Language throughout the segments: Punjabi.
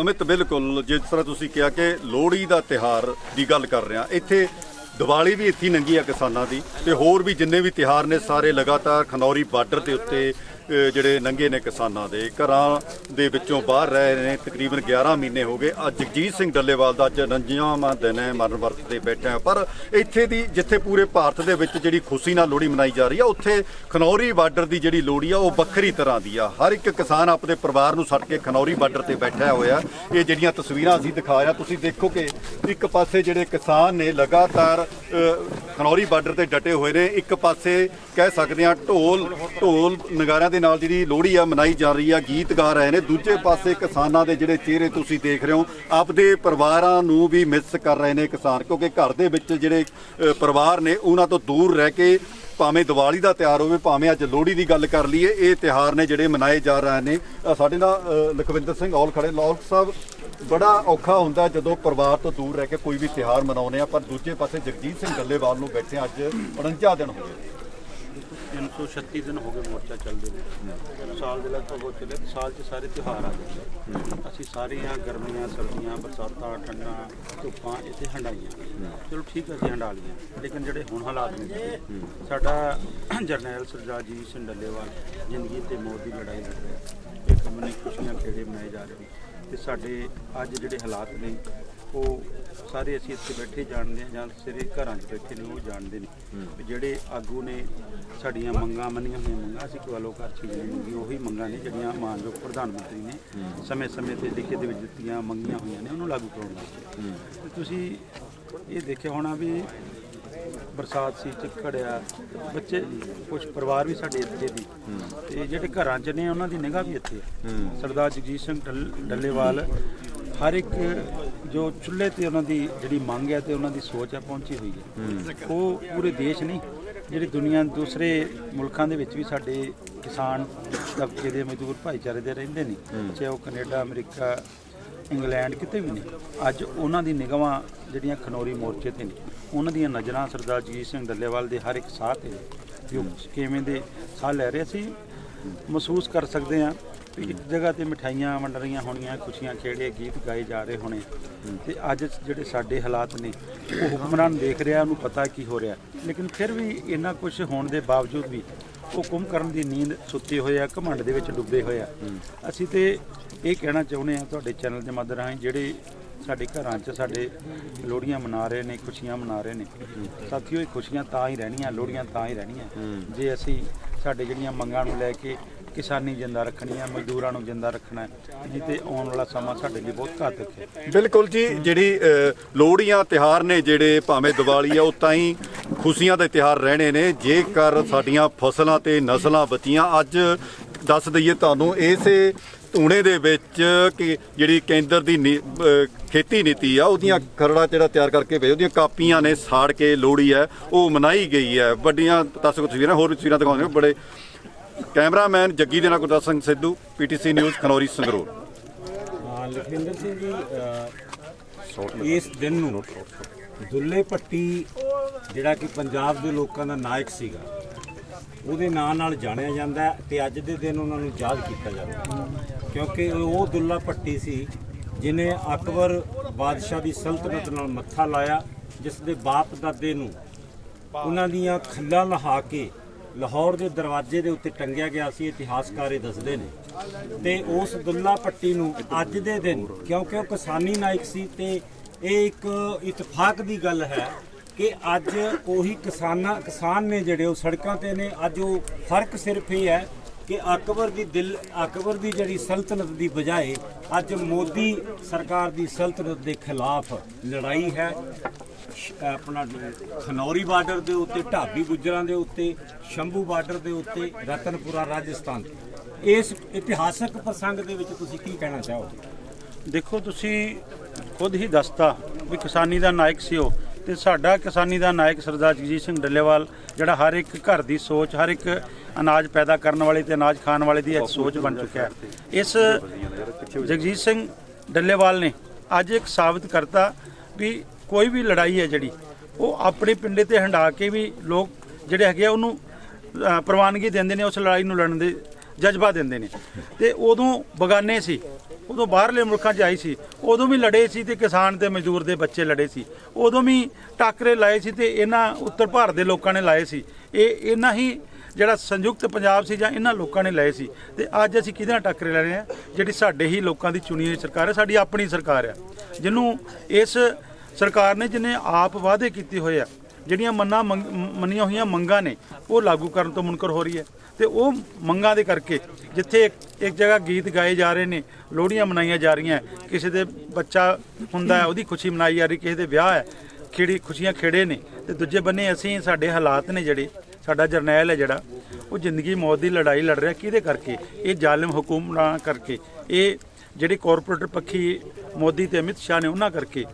ਅਮਿਤ, ਬਿਲਕੁਲ, ਜਿਸ ਤਰ੍ਹਾਂ ਤੁਸੀਂ ਕਿਹਾ ਕਿ ਲੋਹੜੀ ਦਾ ਤਿਹਾਰ ਦੀ ਗੱਲ ਕਰ ਰਹੇ ਹਾਂ, ਇੱਥੇ ਦੀਵਾਲੀ ਵੀ ਇੱਥੇ ਨੰਗੀ ਆ ਕਿਸਾਨਾਂ ਦੀ ਤੇ ਹੋਰ ਵੀ ਜਿੰਨੇ ਵੀ ਤਿਹਾਰ ਨੇ, ਸਾਰੇ ਲਗਾਤਾਰ ਖਨੌਰੀ ਬਾਰਡਰ ਦੇ ਉੱਤੇ ਜਿਹੜੇ ਨੰਗੇ ਨੇ ਕਿਸਾਨਾਂ ਦੇ, ਘਰਾਂ ਦੇ ਵਿੱਚੋਂ ਬਾਹਰ ਰਹਿ ਰਹੇ ਨੇ, ਤਕਰੀਬਨ 11 ਮਹੀਨੇ ਹੋ ਗਏ। ਅੱਜ ਜਗਜੀਤ ਸਿੰਘ ਡੱਲੇਵਾਲ ਦਾ ਅੱਜ 49ਵਾਂ ਦਿਨ ਹੈ, ਮਰਨ ਵਰਤ ਤੇ ਬੈਠੇ ਪਰ ਇੱਥੇ ਦੀ, ਜਿੱਥੇ ਪੂਰੇ ਭਾਰਤ ਦੇ ਵਿੱਚ ਜਿਹੜੀ ਖੁਸ਼ੀ ਨਾਲ ਲੋਹੜੀ ਮਨਾਈ ਜਾ ਰਹੀ ਆ, ਉੱਥੇ ਖਨੌਰੀ ਬਾਰਡਰ ਦੀ ਜਿਹੜੀ ਲੋਹੜੀ ਆ, ਉਹ ਵੱਖਰੀ ਤਰ੍ਹਾਂ ਦੀ ਆ। ਹਰ ਇੱਕ ਕਿਸਾਨ ਆਪਣੇ ਪਰਿਵਾਰ ਨੂੰ ਛੱਡ ਕੇ ਖਨੌਰੀ ਬਾਰਡਰ ਤੇ ਬੈਠਾ ਹੋਇਆ। ਇਹ ਜਿਹੜੀਆਂ ਤਸਵੀਰਾਂ ਅਸੀਂ ਦਿਖਾ ਰਿਹਾ ਤੁਸੀਂ ਦੇਖੋ ਕਿ ਇੱਕ ਪਾਸੇ ਜਿਹੜੇ ਕਿਸਾਨ ਨੇ ਲਗਾਤਾਰ ਖਨੌਰੀ ਬਾਰਡਰ ਤੇ ਡਟੇ ਹੋਏ ਨੇ, ਇੱਕ ਪਾਸੇ ਕਹਿ ਸਕਦੇ ਆ ਢੋਲ ਢੋਲ ਨਗਾਰਿਆਂ ਦੇ ਨਾਲ ਜਿਹੜੀ ਲੋਹੜੀ ਆ, ਮਨਾਈ ਜਾ ਰਹੀ ਆ, ਗੀਤ ਗਾ ਰਹੇ ਨੇ। ਦੂਜੇ ਪਾਸੇ ਕਿਸਾਨਾਂ ਦੇ ਜਿਹੜੇ ਚਿਹਰੇ ਤੁਸੀਂ ਦੇਖ ਰਹੇ ਹੋ, ਆਪਦੇ ਪਰਿਵਾਰਾਂ ਨੂੰ ਵੀ ਮਿਸ ਕਰ ਰਹੇ ਨੇ ਕਿਸਾਨ, ਕਿਉਂਕਿ ਘਰ ਦੇ ਵਿੱਚ ਜਿਹੜੇ ਪਰਿਵਾਰ ਨੇ, ਉਹਨਾਂ ਤੋਂ ਦੂਰ ਰਹਿ ਕੇ ਭਾਵੇਂ ਦੀਵਾਲੀ ਦਾ ਤਿਉਹਾਰ ਹੋਵੇ, ਭਾਵੇਂ ਅੱਜ ਲੋਹੜੀ ਦੀ ਗੱਲ ਕਰ ਲਈਏ, ਇਹ ਤਿਉਹਾਰ ਨੇ ਜਿਹੜੇ ਮਨਾਏ ਜਾ ਰਹੇ ਨੇ। ਸਾਡੇ ਨਾਲ ਲਖਵਿੰਦਰ ਸਿੰਘ ਔਲ ਖੜੇ। ਲੌਕ ਸਾਹਿਬ ਬੜਾ ਔਖਾ ਹੁੰਦਾ ਜਦੋਂ ਪਰਿਵਾਰ ਤੋਂ ਦੂਰ ਰਹਿ ਕੇ ਕੋਈ ਵੀ ਤਿਉਹਾਰ ਮਨਾਉਂਦੇ ਆ ਪਰ ਦੂਜੇ ਪਾਸੇ ਜਗਜੀਤ ਸਿੰਘ ਡੱਲੇਵਾਲ ਨੂੰ ਬੈਠੇ ਅੱਜ 49 ਦਿਨ ਹੋ ਗਏ 336 ਦਿਨ ਹੋ ਗਏ ਮੋਰਚਾ ਚੱਲਦੇ ਨੇ। ਸਾਲ ਦੇ ਲਗਭਗ ਹੋ ਚੱਲੇ ਤੇ ਸਾਲ 'ਚ ਸਾਰੇ ਤਿਉਹਾਰ ਆ ਜਾਂਦੇ ਅਸੀਂ ਸਾਰੀਆਂ ਗਰਮੀਆਂ, ਸਰਦੀਆਂ, ਬਰਸਾਤਾਂ, ਠੰਡਾਂ, ਧੁੱਪਾਂ ਇੱਥੇ ਹੰਡਾਈਆਂ। ਚਲੋ ਠੀਕ ਹੈ ਅਸੀਂ ਹੰਡਾ ਲਈਆਂ। ਲੇਕਿਨ ਜਿਹੜੇ ਹੁਣ ਹਾਲਾਤ ਨੇ ਸਾਡਾ ਜਰਨੈਲ ਸਰਦਾਰਜੀਤ ਸਿੰਘ ਡੱਲੇਵਾਲ ਜ਼ਿੰਦਗੀ ਤੇ ਮੌਤ ਦੀ ਲੜਾਈ ਲੜ ਰਿਹਾ। ਇੱਕ ਮਨੀ ਖੁਸ਼ੀਆਂ ਖੇੜੇ ਮਨਾਏ ਜਾ ਰਹੇ ਨੇ। ਤੇ ਸਾਡੇ ਅੱਜ ਜਿਹੜੇ ਹਾਲਾਤ ਨੇ, ਉਹ ਸਾਰੇ ਅਸੀਂ ਇੱਥੇ ਬੈਠੇ ਜਾਣਦੇ ਹਾਂ ਜਾਂ ਸਿਰੇ ਘਰਾਂ 'ਚ ਬੈਠੇ ਨੇ ਉਹ ਜਾਣਦੇ ਨੇ ਵੀ ਜਿਹੜੇ ਆਗੂ ਨੇ ਸਾਡੀਆਂ ਮੰਗਾਂ ਮੰਨੀਆਂ ਹੋਈਆਂ ਮੰਗਾਂ ਅਸੀਂ ਕੋਲੋਂ ਘਰ ਚ ਨਹੀਂ ਮੰਗੀ ਉਹੀ ਮੰਗਾਂ ਨੇ ਜਿਹੜੀਆਂ ਮਾਨਯੋਗ ਪ੍ਰਧਾਨ ਮੰਤਰੀ ਨੇ ਸਮੇਂ-ਸਮੇਂ ਤੇ ਲਿਖੇ ਦੇ ਵਿੱਚ ਦਿੱਤੀਆਂ ਮੰਗੀਆਂ ਹੋਈਆਂ ਨੇ ਉਹਨੂੰ ਲਾਗੂ ਕਰਾਉਣ ਵਾਸਤੇ। ਤੁਸੀਂ ਇਹ ਦੇਖਿਆ ਹੋਣਾ ਵੀ ਬਰਸਾਤ ਸੀ ਝੜਿਆ ਬੱਚੇ ਕੁਝ ਪਰਿਵਾਰ ਵੀ ਸਾਡੇ ਇੱਥੇ ਦੀ। ਤੇ ਜਿਹੜੇ ਘਰਾਂ 'ਚ ਨੇ ਉਹਨਾਂ ਦੀ ਨਿਗਾਹ ਵੀ ਇੱਥੇ ਹੈ। ਸਰਦਾਰ ਜਗਜੀਤ ਸਿੰਘ ਡੱਲ- ਡੱਲੇਵਾਲ ਹਰ ਇੱਕ ਜੋ ਚੁੱਲ੍ਹੇ ਤੇ ਉਹਨਾਂ ਦੀ ਜਿਹੜੀ ਮੰਗ ਹੈ ਤੇ ਉਹਨਾਂ ਦੀ ਸੋਚ ਹੈ ਪਹੁੰਚੀ ਹੋਈ ਹੈ। ਉਹ ਪੂਰੇ ਦੇਸ਼ ਨਹੀਂ ਜਿਹੜੀ ਦੁਨੀਆ ਦੂਸਰੇ ਮੁਲਕਾਂ ਦੇ ਵਿੱਚ ਵੀ ਸਾਡੇ ਕਿਸਾਨ ਤਬਕੇ ਦੇ ਮਜ਼ਦੂਰ ਭਾਈਚਾਰੇ ਦੇ ਰਹਿੰਦੇ ਨੇ ਚਾਹੇ ਉਹ ਕੈਨੇਡਾ ਅਮਰੀਕਾ ਇੰਗਲੈਂਡ ਕਿਤੇ ਵੀ ਨੇ ਅੱਜ ਉਹਨਾਂ ਦੀ ਨਿਗਾਹਾਂ ਜਿਹੜੀਆਂ ਖਨੌਰੀ ਮੋਰਚੇ ਤੇ ਨੇ ਉਹਨਾਂ ਦੀਆਂ ਨਜ਼ਰਾਂ ਸਰਦਾਰ ਜੀਤ ਸਿੰਘ ਡੱਲੇਵਾਲ ਦੇ ਹਰ ਇੱਕ ਸਾਹ ਤੇ ਕਿਵੇਂ ਦੇ ਸਾਹ ਲੈ ਰਹੇ ਸੀ ਮਹਿਸੂਸ ਕਰ ਸਕਦੇ ਹਾਂ। ਵੀ ਇੱਕ ਜਗ੍ਹਾ ਤੇ ਮਠਾਈਆਂ ਵੰਡ ਰਹੀਆਂ ਹੋਣੀਆਂ ਖੁਸ਼ੀਆਂ ਖੇੜੇ ਗੀਤ ਗਾਏ ਜਾ ਰਹੇ ਹੋਣੇ। ਤੇ ਅੱਜ ਜਿਹੜੇ ਸਾਡੇ ਹਾਲਾਤ ਨੇ ਉਹ ਹੁਕਮਰਾਨ ਦੇਖ ਰਿਹਾ ਉਹਨੂੰ ਪਤਾ ਕੀ ਹੋ ਰਿਹਾ। ਲੇਕਿਨ ਫਿਰ ਵੀ ਇੰਨਾ ਕੁਝ ਹੋਣ ਦੇ ਬਾਵਜੂਦ ਵੀ ਉਹ ਕੁੰਭਕਰਨ ਦੀ ਨੀਂਦ ਸੁੱਤੇ ਹੋਏ ਆ ਘਮੰਡ ਦੇ ਵਿੱਚ ਡੁੱਬੇ ਹੋਏ ਆ। ਅਸੀਂ ਤੇ ਇਹ ਕਹਿਣਾ ਚਾਹੁੰਦੇ ਆ ਤੁਹਾਡੇ ਚੈਨਲ ਦੇ ਮਾਧਿਅਮ ਰਾਹੀਂ ਜਿਹੜੇ ਸਾਡੇ ਘਰਾਂ 'ਚ ਸਾਡੇ ਲੋਹੜੀਆਂ ਮਨਾ ਰਹੇ ਨੇ ਖੁਸ਼ੀਆਂ ਮਨਾ ਰਹੇ ਨੇ। ਸਾਥੀਓ ਇਹ ਖੁਸ਼ੀਆਂ ਤਾਂ ਹੀ ਰਹਿਣੀਆਂ ਲੋਹੜੀਆਂ ਤਾਂ ਹੀ ਰਹਿਣੀਆਂ। ਜੇ ਅਸੀਂ ਸਾਡੇ ਜਿਹੜੀਆਂ ਮੰਗਾਂ ਨੂੰ ਲੈ ਕੇ ਕਿਸਾਨੀ ਜਿੰਦਾ ਰੱਖਣੀ ਹੈ ਮਜ਼ਦੂਰਾਂ ਨੂੰ ਜਿੰਦਾ ਰੱਖਣਾ ਹੈ। ਨਹੀਂ ਤੇ ਆਉਣ ਵਾਲਾ ਸਮਾਂ ਸਾਡੇ ਲਈ ਬਹੁਤ ਘਾਤਕ ਹੈ ਬਿਲਕੁਲ ਜੀ ਜਿਹੜੀ ਅ, ਲੋਹੜੀਆਂ ਤਿਹਾਰ ਨੇ ਜਿਹੜੇ ਭਾਵੇਂ ਦੀਵਾਲੀ ਆ ਉਹ ਤਾਂ ਹੀ ਖੁਸ਼ੀਆਂ ਦੇ ਤਿਹਾਰ ਰਹਿਣੇ ਨੇ ਜੇਕਰ ਸਾਡੀਆਂ ਫਸਲਾਂ ਤੇ ਨਸਲਾਂ ਬਚੀਆਂ ਅੱਜ ਦੱਸ ਦਈਏ ਤੁਹਾਨੂੰ ਇਸੇ ਧੂਣੇ ਦੇ ਵਿੱਚ ਕਿ ਜਿਹੜੀ ਕੇਂਦਰ ਦੀ ਨੀ- ਖੇਤੀ ਨੀਤੀ ਆ ਉਹਦੀਆਂ ਖਰੜਾ ਜਿਹੜਾ ਤਿਆਰ ਕਰਕੇ ਭੇਜ ਉਹਦੀਆਂ ਕਾਪੀਆਂ ਨੇ ਸਾੜ ਕੇ ਲੋਹੜੀ ਹੈ ਉਹ ਮਨਾਈ ਗਈ ਹੈ ਵੱਡੀਆਂ ਦਰਸ਼ਕ ਤਸਵੀਰਾਂ ਹੋਰ ਤਸਵੀਰਾਂ ਦਿਖਾਉਂਦੇ ਨੇ ਬੜੇ ਕੈਮਰਾਮੈਨ ਜੱਗੀ ਦੇ ਨਾਲ ਗੁਰਦਾਸ ਸਿੰਘ ਸਿੱਧੂ ਪੀਟੀਸੀ ਨਿਊਜ਼ ਖਨੌਰੀ ਸੰਗਰੂਰ। ਹਾਂ ਲਖਵਿੰਦਰ ਸਿੰਘ ਜੀ ਇਸ ਦਿਨ ਨੂੰ ਦੁੱਲੇ ਪੱਟੀ ਜਿਹੜਾ ਕਿ ਪੰਜਾਬ ਦੇ ਲੋਕਾਂ ਦਾ ਨਾਇਕ ਸੀਗਾ ਉਹਦੇ ਨਾਂ ਨਾਲ ਜਾਣਿਆ ਜਾਂਦਾ ਤੇ ਅੱਜ ਦੇ ਦਿਨ ਉਹਨਾਂ ਨੂੰ ਯਾਦ ਕੀਤਾ ਜਾਂਦਾ ਕਿਉਂਕਿ ਉਹ ਦੁੱਲਾ ਪੱਟੀ ਸੀ ਜਿਨੇ ਅਕਬਰ ਬਾਦਸ਼ਾਹ ਦੀ ਸਲਤਨਤ ਨਾਲ ਮੱਥਾ ਲਾਇਆ ਜਿਸ ਦੇ ਬਾਪ ਦਾਦੇ ਨੂੰ ਉਹਨਾਂ ਦੀਆਂ ਖੱਲਾਂ ਲਹਾ ਕੇ ਲਾਹੌਰ ਦੇ ਦਰਵਾਜ਼ੇ ਦੇ ਉੱਤੇ ਟੰਗਿਆ ਗਿਆ ਸੀ, ਇਤਿਹਾਸਕਾਰ ਇਹ ਦੱਸਦੇ ਨੇ। ਤੇ ਉਸ ਦੁੱਲਾ ਪੱਟੀ ਨੂੰ ਅੱਜ ਦੇ ਦਿਨ ਕਿਉਂਕਿ ਉਹ ਕਿਸਾਨੀ ਨਾਇਕ ਸੀ, ਤੇ ਇਹ ਇੱਕ ਇਤਫਾਕ ਦੀ ਗੱਲ ਹੈ ਕਿ ਅੱਜ ਉਹੀ ਕਿਸਾਨਾਂ, ਕਿਸਾਨ ਨੇ ਜਿਹੜੇ ਉਹ ਸੜਕਾਂ ਤੇ ਨੇ, ਅੱਜ ਉਹ ਫ਼ਰਕ ਸਿਰਫ ਇਹ ਹੈ ਕਿ ਅਕਬਰ ਦੀ ਦਿਲ, ਅਕਬਰ ਦੀ ਜਿਹੜੀ ਸਲਤਨਤ ਦੀ ਬਜਾਏ ਅੱਜ ਮੋਦੀ ਸਰਕਾਰ ਦੀ ਸਲਤਨਤ ਦੇ ਖਿਲਾਫ ਲੜਾਈ ਹੈ। ਆਪਣਾ ਖਨੌਰੀ ਬਾਰਡਰ ਦੇ ਉੱਤੇ, ਢਾਬੀ ਗੁੱਜਰਾਂ ਦੇ ਉੱਤੇ, ਸ਼ੰਭੂ ਬਾਰਡਰ ਦੇ ਉੱਤੇ, ਰਤਨਪੁਰਾ, ਰਾਜਸਥਾਨ ਇਸ ਇਤਿਹਾਸਕ ਪ੍ਰਸੰਗ ਦੇ ਵਿੱਚ ਤੁਸੀਂ ਕੀ ਕਹਿਣਾ ਚਾਹੋਗੇ? ਦੇਖੋ, ਤੁਸੀਂ ਖੁਦ ਹੀ ਦੱਸਤਾ ਵੀ ਕਿਸਾਨੀ ਦਾ ਨਾਇਕ ਸੀ ਉਹ ਤੇ ਸਾਡਾ ਕਿਸਾਨੀ ਦਾ ਨਾਇਕ ਸਰਦਾਰ ਜਗਜੀਤ ਸਿੰਘ ਡੱਲੇਵਾਲ, ਜਿਹੜਾ ਹਰ ਇੱਕ ਘਰ ਦੀ ਸੋਚ, ਹਰ ਇੱਕ ਅਨਾਜ ਪੈਦਾ ਕਰਨ ਵਾਲੇ ਤੇ ਅਨਾਜ ਖਾਣ ਵਾਲੇ ਦੀ ਇੱਕ ਸੋਚ ਬਣ ਚੁੱਕਿਆ ਹੈ। ਇਸ ਜਗਜੀਤ ਸਿੰਘ ਡੱਲੇਵਾਲ ਨੇ ਅੱਜ ਇੱਕ ਸਾਬਤ ਕਰਤਾ ਵੀ ਕੋਈ ਵੀ ਲੜਾਈ ਹੈ ਜਿਹੜੀ, ਉਹ ਆਪਣੇ ਪਿੰਡੇ ਤੇ ਹੰਡਾ ਕੇ ਵੀ ਲੋਕ ਜਿਹੜੇ ਹੈਗੇ ਆ ਉਹਨੂੰ ਪ੍ਰਵਾਨਗੀ ਦਿੰਦੇ ਨੇ, ਉਸ ਲੜਾਈ ਨੂੰ ਲੜਨ ਦੇ ਜਜ਼ਬਾ ਦਿੰਦੇ ਨੇ। ਤੇ ਉਦੋਂ ਬਗਾਨੇ ਸੀ, ਉਦੋਂ ਬਾਹਰਲੇ ਮੁਲਕਾਂ 'ਚ ਆਈ ਸੀ, ਉਦੋਂ ਵੀ ਲੜੇ ਸੀ ਤੇ ਕਿਸਾਨ ਤੇ ਮਜ਼ਦੂਰ ਦੇ ਬੱਚੇ ਲੜੇ ਸੀ। ਉਦੋਂ ਵੀ ਟਾਕਰੇ ਲਾਏ ਸੀ ਤੇ ਇਹਨਾਂ ਉੱਤਰ ਭਾਰਤ ਦੇ ਲੋਕਾਂ ਨੇ ਲਾਏ ਸੀ। ਇਹ ਇਹਨਾਂ ਹੀ ਜਿਹੜਾ ਸੰਯੁਕਤ ਪੰਜਾਬ ਸੀ ਜਾਂ ਇਹਨਾਂ ਲੋਕਾਂ ਨੇ ਲਏ ਸੀ। ਤੇ ਅੱਜ ਅਸੀਂ ਕਿਹਦੇ ਨਾਲ ਟੱਕਰੇ ਲੈ ਰਹੇ ਹਾਂ? ਜਿਹੜੀ ਸਾਡੇ ਹੀ ਲੋਕਾਂ ਦੀ ਚੁਣੀ ਹੋਈ ਸਰਕਾਰ ਹੈ, ਸਾਡੀ ਆਪਣੀ ਸਰਕਾਰ ਹੈ। ਜਿਹਨੂੰ ਇਸ ਸਰਕਾਰ ਨੇ ਜਿਹਨੇ ਆਪ ਵਾਅਦੇ ਕੀਤੇ ਹੋਏ ਆ, ਜਿਹੜੀਆਂ ਮੰਨਾਂ ਮੰਗ- ਮੰਨੀਆਂ ਹੋਈਆਂ ਮੰਗਾਂ ਨੇ, ਉਹ ਲਾਗੂ ਕਰਨ ਤੋਂ ਮੁਨਕਰ ਹੋ ਰਹੀ ਹੈ। ਤੇ ਉਹ ਮੰਗਾਂ ਦੇ ਕਰਕੇ ਜਿੱਥੇ ਇੱਕ ਇੱਕ ਜਗ੍ਹਾ ਗੀਤ ਗਾਏ ਜਾ ਰਹੇ ਨੇ, ਲੋਹੜੀਆਂ ਮਨਾਈਆਂ ਜਾ ਰਹੀਆਂ, ਕਿਸੇ ਦੇ ਬੱਚਾ ਹੁੰਦਾ ਹੈ, ਉਹਦੀ ਖੁਸ਼ੀ ਮਨਾਈ ਜਾ ਰਹੀ, ਕਿਸੇ ਦੇ ਵਿਆਹ ਹੈ, ਖੇੜੀ, ਖੁਸ਼ੀਆਂ ਖੇੜੇ ਨੇ, ਤੇ ਦੂਜੇ ਬੰਨੇ ਅਸੀਂ ਸਾਡੇ ਹਾਲਾਤ ਨੇ ਜਿਹੜੇ, ਸਾਡਾ ਜਰਨੈਲ ਹੈ ਜਿਹੜਾ, ਉਹ ਜ਼ਿੰਦਗੀ ਮੌਤ ਦੀ ਲੜਾਈ ਲੜ ਰਿਹਾ, ਕਿਹਦੇ ਕਰਕੇ? ਇਹ ਜ਼ਾਲਿਮ ਹਕੂਮਤਾਂ ਕਰਕੇ, ਇਹ ਜਿਹੜੀ ਕਾਰਪੋਰੇਟ ਪੱਖੀ ਮੋਦੀ ਤੇ ਅਮਿਤ ਸ਼ਾਹ ਨੇ ਉਹਨਾਂ ਕਰਕੇ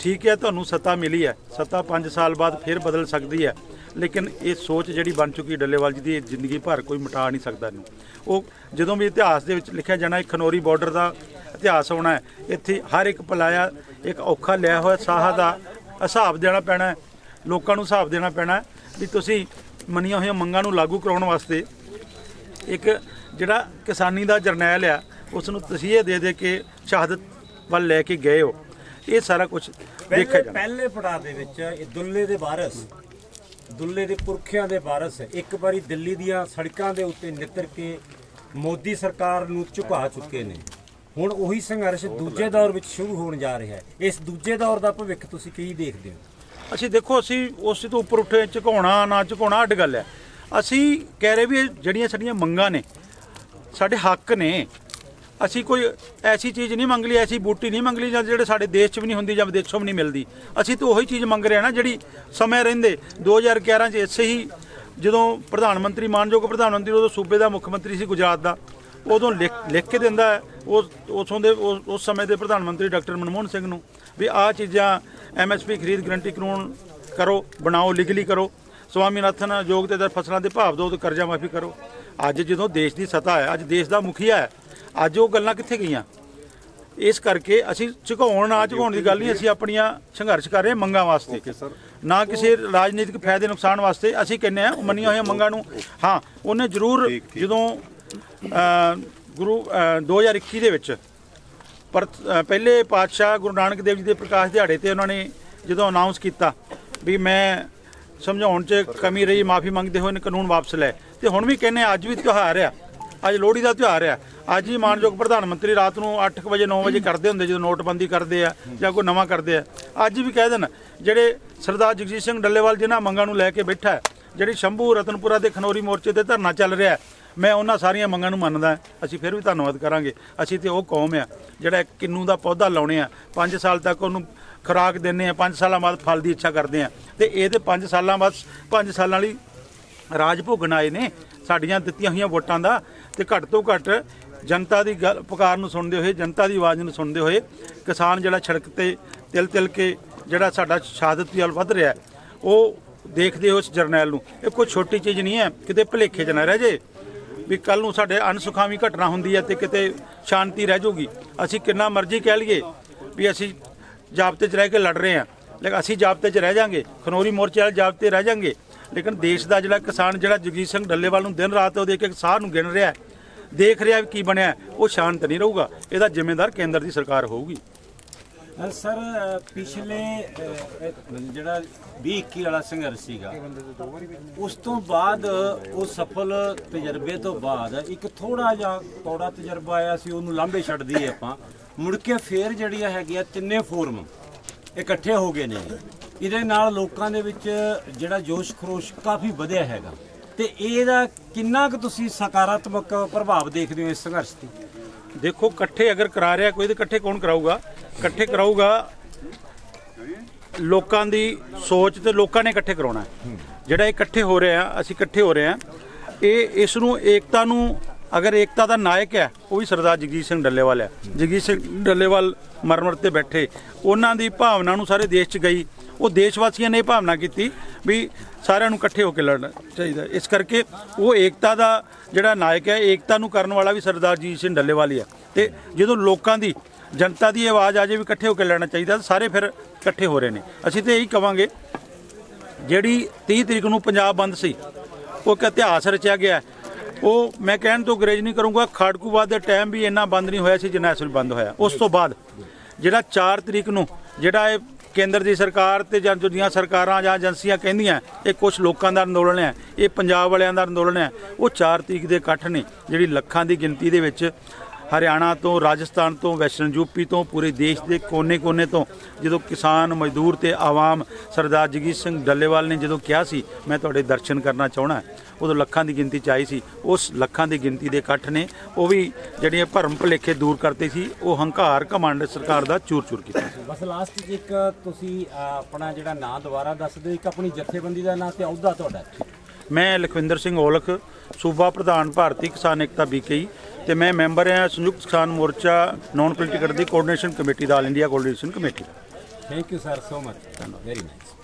ਠੀਕ ਹੈ, ਤੁਹਾਨੂੰ ਸੱਤਾ ਮਿਲੀ ਹੈ। ਸੱਤਾ 5 ਸਾਲ ਬਾਅਦ ਫਿਰ ਬਦਲ ਸਕਦੀ ਹੈ। ਲੇਕਿਨ ਇਹ ਸੋਚ ਜਿਹੜੀ ਬਣ ਚੁੱਕੀ ਡੱਲੇਵਾਲ ਜੀ ਦੀ ਜ਼ਿੰਦਗੀ ਭਰ ਕੋਈ ਮਿਟਾ ਨਹੀਂ ਸਕਦਾ ਇਹਨੂੰ। ਉਹ ਜਦੋਂ ਵੀ ਇਤਿਹਾਸ ਦੇ ਵਿੱਚ ਲਿਖਿਆ ਜਾਣਾ ਹੈ ਖਨੌਰੀ ਬਾਰਡਰ ਦਾ ਇਤਿਹਾਸ ਹੋਣਾ ਹੈ। ਇੱਥੇ ਹਰ ਇੱਕ ਪਲਾਇਆ, ਇੱਕ ਔਖਾ ਲਿਆ ਹੋਇਆ ਸਾਹ ਦਾ ਹਿਸਾਬ ਦੇਣਾ ਪੈਣਾ ਲੋਕਾਂ ਨੂੰ ਹਿਸਾਬ ਦੇਣਾ ਪੈਣਾ ਵੀ ਤੁਸੀਂ ਮੰਨੀਆਂ ਹੋਈਆਂ ਮੰਗਾਂ ਨੂੰ ਲਾਗੂ ਕਰਾਉਣ ਵਾਸਤੇ ਇੱਕ ਜਿਹੜਾ ਕਿਸਾਨੀ ਦਾ ਜਰਨੈਲ ਆ, ਉਸ ਨੂੰ ਤਸੀਹੇ ਦੇ ਦੇ ਕੇ ਸ਼ਹਾਦਤ ਵੱਲ ਲੈ ਕੇ ਗਏ ਹੋ। ਇਹ ਸਾਰਾ ਕੁਝ ਦੇਖਿਆ ਪਹਿਲੇ ਜਾਣਾ ਪਹਿਲੇ ਪੜਾਅ ਦੇ ਵਿੱਚ ਇਹ ਦੁੱਲੇ ਦੇ ਵਾਰਸ ਦੁੱਲੇ ਦੇ ਪੁਰਖਿਆਂ ਦੇ ਵਾਰਸ ਇੱਕ ਵਾਰੀ ਦਿੱਲੀ ਦੀਆਂ ਸੜਕਾਂ ਦੇ ਉੱਤੇ ਨਿੱਤਰ ਕੇ ਮੋਦੀ ਸਰਕਾਰ ਨੂੰ ਝੁਕਾ ਚੁੱਕੇ ਨੇ। ਹੁਣ ਉਹੀ ਸੰਘਰਸ਼ ਦੂਜੇ ਦੌਰ ਵਿੱਚ ਸ਼ੁਰੂ ਹੋਣ ਜਾ ਰਿਹਾ ਹੈ। ਇਸ ਦੂਜੇ ਦੌਰ ਦਾ ਭਵਿੱਖ ਤੁਸੀਂ ਕੀ ਦੇਖਦੇ ਹੋ? ਅਸੀਂ ਦੇਖੋ ਅਸੀਂ ਉਸ ਤੋਂ ਉੱਪਰ ਉੱਠੇ ਝੁਕਾਉਣਾ ਨਾ ਝੁਕਾਉਣਾ ਅੱਡ ਗੱਲ ਹੈ। ਅਸੀਂ ਕਹਿ ਰਹੇ ਵੀ ਇਹ ਜਿਹੜੀਆਂ ਸਾਡੀਆਂ ਮੰਗਾਂ ਨੇ ਸਾਡੇ ਹੱਕ ਨੇ ਅਸੀਂ ਕੋਈ ਐਸੀ ਚੀਜ਼ ਨਹੀਂ ਮੰਗ ਲਈ, ਐਸੀ ਬੂਟੀ ਨਹੀਂ ਮੰਗ ਲਈ ਜਾਂ ਜਿਹੜੇ ਸਾਡੇ ਦੇਸ਼ 'ਚ ਵੀ ਨਹੀਂ ਹੁੰਦੀ ਜਾਂ ਵਿਦੇਸ਼ੋਂ ਵੀ ਨਹੀਂ ਮਿਲਦੀ। ਅਸੀਂ ਤਾਂ ਉਹੀ ਚੀਜ਼ ਮੰਗ ਰਹੇ ਹਾਂ ਨਾ ਜਿਹੜੀ ਸਮੇਂ ਰਹਿੰਦੇ। 2011 'ਚ ਇਸੇ ਹੀ ਜਦੋਂ ਪ੍ਰਧਾਨ ਮੰਤਰੀ, ਮਾਨਯੋਗ ਪ੍ਰਧਾਨ ਮੰਤਰੀ, ਉਦੋਂ ਸੂਬੇ ਦਾ ਮੁੱਖ ਮੰਤਰੀ ਸੀ ਗੁਜਰਾਤ ਦਾ, ਉਦੋਂ ਲਿਖ ਲਿਖ ਕੇ ਦਿੰਦਾ ਹੈ ਉਸ ਉਸੋਂ ਦੇ ਉਸ ਸਮੇਂ ਦੇ ਪ੍ਰਧਾਨ ਮੰਤਰੀ ਡਾਕਟਰ ਮਨਮੋਹਨ ਸਿੰਘ ਨੂੰ ਵੀ ਆਹ ਚੀਜ਼ਾਂ ਐਮਐਸਪੀ ਖਰੀਦ ਗਰੰਟੀ ਕਾਨੂੰਨ ਕਰੋ, ਬਣਾਓ, ਲੀਗਲੀ ਕਰੋ। ਸਵਾਮੀਨਾਥਨ ਯੋਗ ਤੇ ਦਰ ਫਸਲਾਂ ਦੇ ਭਾਵ ਦੋ, ਤੇ ਕਰਜ਼ਾ ਮਾਫੀ ਕਰੋ। ਅੱਜ ਜਦੋਂ ਦੇਸ਼ ਦੀ ਸਤਾ ਹੈ, ਅੱਜ ਦੇਸ਼ ਦਾ ਮੁਖੀਆ ਹੈ ਅੱਜ ਉਹ ਗੱਲਾਂ ਕਿੱਥੇ ਗਈਆਂ? ਇਸ ਕਰਕੇ ਅਸੀਂ ਝੁਕਾਉਣ ਨਾ ਝੁਕਾਉਣ ਦੀ ਗੱਲ ਨਹੀਂ ਅਸੀਂ ਆਪਣੀਆਂ ਸੰਘਰਸ਼ ਕਰ ਰਹੇ ਹਾਂ ਮੰਗਾਂ ਵਾਸਤੇ। ਨਾ ਕਿਸੇ ਰਾਜਨੀਤਿਕ ਫਾਇਦੇ ਨੁਕਸਾਨ ਵਾਸਤੇ ਅਸੀਂ ਕਹਿੰਦੇ ਆ ਮੰਨੀਆਂ ਹੋਈਆਂ ਮੰਗਾਂ ਨੂੰ। ਹਾਂ ਉਹਨੇ ਜ਼ਰੂਰ ਜਦੋਂ ਗੁਰੂ ਅ, 2021 ਦੇ ਵਿੱਚ ਪਰ ਪਹਿਲੇ ਪਾਤਸ਼ਾਹ ਗੁਰੂ ਨਾਨਕ ਦੇਵ ਜੀ ਦੇ ਪ੍ਰਕਾਸ਼ ਦਿਹਾੜੇ ਤੇ ਉਹਨਾਂ ਨੇ ਜਦੋਂ ਅਨਾਉਂਸ ਕੀਤਾ ਵੀ ਮੈਂ ਸਮਝਾਉਣ 'ਚ ਕਮੀ ਰਹੀ ਮਾਫੀ ਮੰਗਦੇ ਹੋਏ ਨੇ ਕਾਨੂੰਨ ਵਾਪਸ ਲੈ। ਤੇ ਹੁਣ ਵੀ ਕਹਿੰਦੇ ਆ, ਅੱਜ ਵੀ ਤਿਉਹਾਰ ਆ। ਅੱਜ ਲੋਹੜੀ ਦਾ ਤਿਉਹਾਰ ਆ। ਅੱਜ ਹੀ ਮਾਨਯੋਗ ਪ੍ਰਧਾਨ ਮੰਤਰੀ ਰਾਤ ਨੂੰ 8 ਵਜੇ 9 ਵਜੇ ਕਰਦੇ ਹੁੰਦੇ, ਜਦੋਂ ਨੋਟਬੰਦੀ ਕਰਦੇ ਆ ਜਾਂ ਕੋਈ ਨਵਾਂ ਕਰਦੇ ਆ। ਅੱਜ ਵੀ ਕਹਿ ਦੇਣ, ਜਿਹੜੇ ਸਰਦਾਰ ਜਗਜੀਤ ਸਿੰਘ ਡੱਲੇਵਾਲ ਜਿਨ੍ਹਾਂ ਮੰਗਾਂ ਨੂੰ ਲੈ ਕੇ ਬੈਠਾ ਜਿਹੜੀ ਸ਼ੰਭੂ ਰਤਨਪੁਰਾ ਦੇ ਖਨੌਰੀ ਮੋਰਚੇ ਤੇ ਧਰਨਾ ਚੱਲ ਰਿਹਾ ਮੈਂ ਉਹਨਾਂ ਸਾਰੀਆਂ ਮੰਗਾਂ ਨੂੰ ਮੰਨਦਾ ਅਸੀਂ ਫਿਰ ਵੀ ਧੰਨਵਾਦ ਕਰਾਂਗੇ। ਅਸੀਂ ਤੇ ਉਹ ਕੌਮ ਆ, ਜਿਹੜਾ ਇੱਕ ਕਿੰਨੂ ਦਾ ਪੌਦਾ ਲਾਉਣੇ ਆ 5 ਸਾਲ ਤੱਕ ਉਹਨੂੰ ਖੁਰਾਕ ਦਿੰਨੇ ਆ 5 ਸਾਲਾਂ ਬਾਅਦ ਫਲ ਦੀ ਇੱਛਾ ਕਰਦੇ ਆ। ਤੇ ਇਹ ਤੇ 5 ਸਾਲਾਂ ਬਾਅਦ 5 ਸਾਲਾਂ ਲਈ ਰਾਜ ਭੋਗਣ ਆਏ ਨੇ, ਸਾਡੀਆਂ ਦਿੱਤੀਆਂ ਹੋਈਆਂ ਵੋਟਾਂ ਦਾ, ਤੇ ਘੱਟ ਤੋਂ ਘੱਟ ਜਨਤਾ ਦੀ ਗੱਲ ਪੁਕਾਰ ਨੂੰ ਸੁਣਦੇ ਹੋਏ ਜਨਤਾ ਦੀ ਆਵਾਜ਼ ਨੂੰ ਸੁਣਦੇ ਹੋਏ ਕਿਸਾਨ ਜਿਹੜਾ ਸੜਕ ਤੇ ਤਿਲ ਤਿਲ ਕੇ ਜਿਹੜਾ ਸਾਡਾ ਸ਼ਹਾਦਤ ਦੀ ਵੱਲ ਵੱਧ ਰਿਹਾ ਉਹ ਦੇਖਦੇ ਹੋ ਉਸ ਜਰਨੈਲ ਨੂੰ। ਇਹ ਕੋਈ ਛੋਟੀ ਚੀਜ਼ ਨਹੀਂ ਹੈ ਕਿਤੇ ਭਲੇਖੇ 'ਚ ਨਾ ਰਹਿ ਜੇ ਵੀ ਕੱਲ ਨੂੰ ਸਾਡੇ ਅਨਸੁਖਾਵੀ ਘਟਨਾ ਹੁੰਦੀ ਹੈ ਤੇ ਕਿਤੇ ਸ਼ਾਂਤੀ ਰਹਿ ਜਾਊਗੀ ਅਸੀਂ ਕਿੰਨਾ ਮਰਜ਼ੀ ਕਹਿ ਲਈਏ ਵੀ ਅਸੀਂ ਜਾਬਤੇ 'ਚ ਰਹਿ ਕੇ ਲੜ ਰਹੇ ਹਾਂ ਲੇਕਿਨ ਅਸੀਂ ਜਾਬਤੇ 'ਚ ਰਹਿ ਜਾਾਂਗੇ ਖਨੌਰੀ ਮੋਰਚੇ ਵਾਲੇ ਜਾਬਤੇ ਰਹਿ ਜਾਾਂਗੇ ਲੇਕਿਨ ਦੇਸ਼ ਦਾ ਜਿਹੜਾ ਕਿਸਾਨ ਜਿਹੜਾ ਜਗਜੀਤ ਸਿੰਘ ਡੱਲੇਵਾਲ ਨੂੰ ਦਿਨ ਰਾਤ ਉਹਦੇ ਇੱਕ ਇੱਕ ਸਾਹ ਨੂੰ ਗਿਣ ਰਿਹਾ ਹੈ, ਦੇਖ ਰਿਹਾ ਵੀ ਕੀ ਬਣਿਆ। ਉਹ ਸ਼ਾਂਤ ਨਹੀਂ ਰਹੂਗਾ। ਇਹਦਾ ਜ਼ਿੰਮੇਦਾਰ ਕੇਂਦਰ ਦੀ ਸਰਕਾਰ ਹੋਊਗੀ। ਸਰ ਪਿਛਲੇ ਅ, ਅ, ਜਿਹੜਾ 2021 ਵਾਲਾ ਸੰਘਰਸ਼ ਸੀਗਾ ਉਸ ਤੋਂ ਬਾਅਦ ਉਹ ਸਫਲ ਤਜਰਬੇ ਤੋਂ ਬਾਅਦ ਇੱਕ ਥੋੜਾ ਜਿਹਾ ਕੌੜਾ ਤਜਰਬਾ ਆਇਆ ਸੀ ਉਹਨੂੰ ਲਾਂਭੇ ਛੱਡ ਦਈਏ ਆਪਾਂ। ਮੁੜ ਕੇ ਫੇਰ ਜਿਹੜੀਆਂ ਹੈਗੀਆਂ ਤਿੰਨੇ ਫੋਰਮ ਇਕੱਠੇ ਹੋ ਗਏ ਨੇ। ਇਹਦੇ ਨਾਲ ਲੋਕਾਂ ਦੇ ਵਿੱਚ ਜਿਹੜਾ ਜੋਸ਼ ਖਰੋਸ਼ ਕਾਫੀ ਵਧਿਆ ਹੈਗਾ। ਤੇ ਇਹਦਾ ਕਿੰਨਾ ਕੁ ਤੁਸੀਂ ਸਕਾਰਾਤਮਕ ਪ੍ਰਭਾਵ ਦੇਖਦੇ ਹੋ ਇਸ ਸੰਘਰਸ਼ ਤੇ? ਦੇਖੋ ਇਕੱਠੇ ਅਗਰ ਕਰਾ ਰਿਹਾ ਕੋਈ ਤੇ ਇਕੱਠੇ ਕੌਣ ਕਰਾਊਗਾ? ਇਕੱਠੇ ਕਰਾਊਗਾ ਲੋਕਾਂ ਦੀ ਸੋਚ ਤੇ ਲੋਕਾਂ ਨੇ ਇਕੱਠੇ ਕਰਾਉਣਾ ਹੈ। ਜਿਹੜਾ ਇਹ ਇਕੱਠੇ ਹੋ ਰਹੇ ਆ ਅਸੀਂ ਇਕੱਠੇ ਹੋ ਰਹੇ ਆ ਇਹ ਇਸ ਨੂੰ ਏਕਤਾ ਨੂੰ ਅਗਰ ਏਕਤਾ ਦਾ ਨਾਇਕ ਹੈ ਉਹ ਵੀ ਸਰਦਾਰ ਜਗਜੀਤ ਸਿੰਘ ਡੱਲੇਵਾਲ ਹੈ। ਜਗਜੀਤ ਸਿੰਘ ਡੱਲੇਵਾਲ ਮਰਮਰ ਤੇ ਬੈਠੇ ਉਹਨਾਂ ਦੀ ਭਾਵਨਾ ਨੂੰ ਸਾਰੇ ਦੇਸ਼ 'ਚ ਗਈ। ਉਹ ਦੇਸ਼ ਵਾਸੀਆਂ ਨੇ ਇਹ ਭਾਵਨਾ ਕੀਤੀ ਵੀ ਸਾਰਿਆਂ ਨੂੰ ਇਕੱਠੇ ਹੋ ਕੇ ਲੜਨਾ ਚਾਹੀਦਾ ਇਸ ਕਰਕੇ ਉਹ ਏਕਤਾ ਦਾ ਜਿਹੜਾ ਨਾਇਕ ਹੈ, ਏਕਤਾ ਨੂੰ ਕਰਨ ਵਾਲਾ ਵੀ ਸਰਦਾਰ ਜਗਜੀਤ ਸਿੰਘ ਡੱਲੇਵਾਲ ਹੀ ਹੈ। ਤੇ ਜਦੋਂ ਲੋਕਾਂ ਦੀ, ਜਨਤਾ ਦੀ ਆਵਾਜ਼ ਆ ਜੇ ਵੀ ਇਕੱਠੇ ਹੋ ਕੇ ਲੜਨਾ ਚਾਹੀਦਾ, ਤਾਂ ਸਾਰੇ ਫਿਰ ਇਕੱਠੇ ਹੋ ਰਹੇ ਨੇ। ਅਸੀਂ ਤੇ ਇਹੀ ਕਵਾਂਗੇ, ਜਿਹੜੀ 30 ਤਰੀਕ ਨੂੰ ਪੰਜਾਬ ਬੰਦ ਸੀ, ਉਹ ਇੱਕ ਇਤਿਹਾਸ ਰਚਿਆ ਗਿਆ ਉਹ ਮੈਂ ਕਹਿਣ ਤੋਂ ਗਰੇਜ ਨਹੀਂ ਕਰੂੰਗਾ, ਖਾੜਕੂਵਾਦ ਦੇ ਟਾਈਮ ਵੀ ਇੰਨਾ ਬੰਦ ਨਹੀਂ ਹੋਇਆ ਸੀ ਜਿੰਨਾ ਇਸ ਵੇਲੇ ਬੰਦ ਹੋਇਆ। ਉਸ ਤੋਂ ਬਾਅਦ, ਜਿਹੜਾ 4 ਤਰੀਕ ਨੂੰ, ਜਿਹੜਾ ਇਹ ਕੇਂਦਰ ਦੀ ਸਰਕਾਰ ਤੇ ਜਾਂ ਜਿਹੜੀਆਂ ਸਰਕਾਰਾਂ ਜਾਂ ਏਜੰਸੀਆਂ ਕਹਿੰਦੀਆਂ, ਇਹ ਕੁਝ ਲੋਕਾਂ ਦਾ ਅੰਦੋਲਨ ਹੈ, ਇਹ ਪੰਜਾਬ ਵਾਲਿਆਂ ਦਾ ਅੰਦੋਲਨ ਹੈ, ਉਹ 4 ਤਰੀਕ ਦੇ ਇਕੱਠ ਨੇ, ਜਿਹੜੀ ਲੱਖਾਂ ਦੀ ਗਿਣਤੀ ਦੇ ਵਿੱਚ। ਹਰਿਆਣਾ ਤੋਂ ਰਾਜਸਥਾਨ ਤੋਂ ਵੈਸਟਰਨ ਯੂਪੀ ਤੋਂ ਪੂਰੇ ਦੇਸ਼ ਦੇ ਕੋਨੇ-ਕੋਨੇ ਤੋਂ ਜਦੋਂ ਕਿਸਾਨ ਮਜ਼ਦੂਰ ਤੇ ਆਵਾਮ ਸਰਦਾਰ ਜਗਜੀਤ ਸਿੰਘ ਡੱਲੇਵਾਲ ਨੇ ਜਦੋਂ ਕਿਹਾ ਸੀ ਮੈਂ ਤੁਹਾਡੇ ਦਰਸ਼ਨ ਕਰਨਾ ਚਾਹਣਾ ਉਦੋਂ ਲੱਖਾਂ ਦੀ ਗਿਣਤੀ ਚ ਆਈ ਸੀ। ਉਸ ਲੱਖਾਂ ਦੀ ਗਿਣਤੀ ਦੇ ਇਕੱਠ ਨੇ ਉਹ ਵੀ ਜਿਹੜੀਆਂ ਭਰਮ ਭੁਲੇਖੇ ਦੂਰ ਕਰਤੇ ਸੀ ਉਹ ਹੰਕਾਰ ਕਮਾਂਡ ਸਰਕਾਰ ਦਾ ਚੂਰ-ਚੂਰ ਕੀਤਾ ਬਸ ਲਾਸਟ ਇੱਕ ਤੁਸੀਂ ਆਪਣਾ ਜਿਹੜਾ ਨਾਂ ਦੁਬਾਰਾ ਦੱਸ ਦਿਓ ਇੱਕ ਆਪਣੀ ਜਥੇਬੰਦੀ ਦਾ ਨਾਂ ਤੇ ਅਹੁਦਾ ਤੁਹਾਡਾ ਮੈਂ ਲਖਵਿੰਦਰ ਸਿੰਘ ਔਲਖ ਸੂਬਾ ਪ੍ਰਧਾਨ ਭਾਰਤੀ ਕਿਸਾਨ ਏਕਤਾ ਬੀਕੇਈ ਤੇ ਮੈਂ ਮੈਂਬਰ ਹਾਂ ਸੰਯੁਕਤ ਕਿਸਾਨ ਮੋਰਚਾ ਨੌਨ ਪੋਲੀਟੀਕਲ ਦੀ coordination committee the all India coordination committee thank you sir so much very nice